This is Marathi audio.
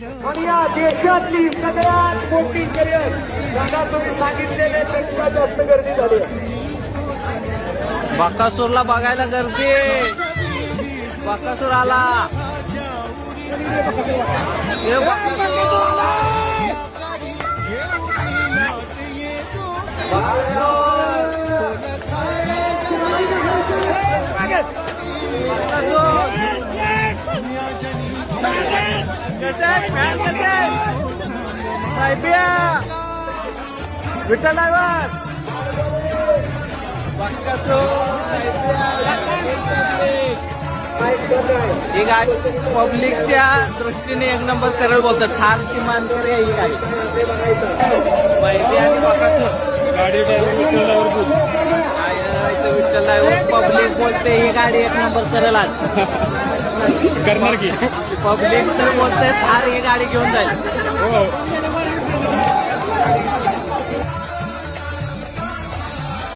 या देशातली सगळ्यात मोठी शर्यत सांगा तुम्ही सांगितलेले पेक्षा जास्त गर्दी झाली. बाकासूरला बघायला गर्दी बाकासूर आला. बकासूर. विठ्ठल ही गाडी पब्लिकच्या दृष्टीने एक नंबर करल बोलतात. थार किमान कर ही गाडी. माहिती आणि गाडी विठ्ठल पब्लिक बोलते. ही गाडी एक नंबर करेल आज. करणार की? पब्लिक तर बोलते थार ही गाडी घेऊन जाईल. हो.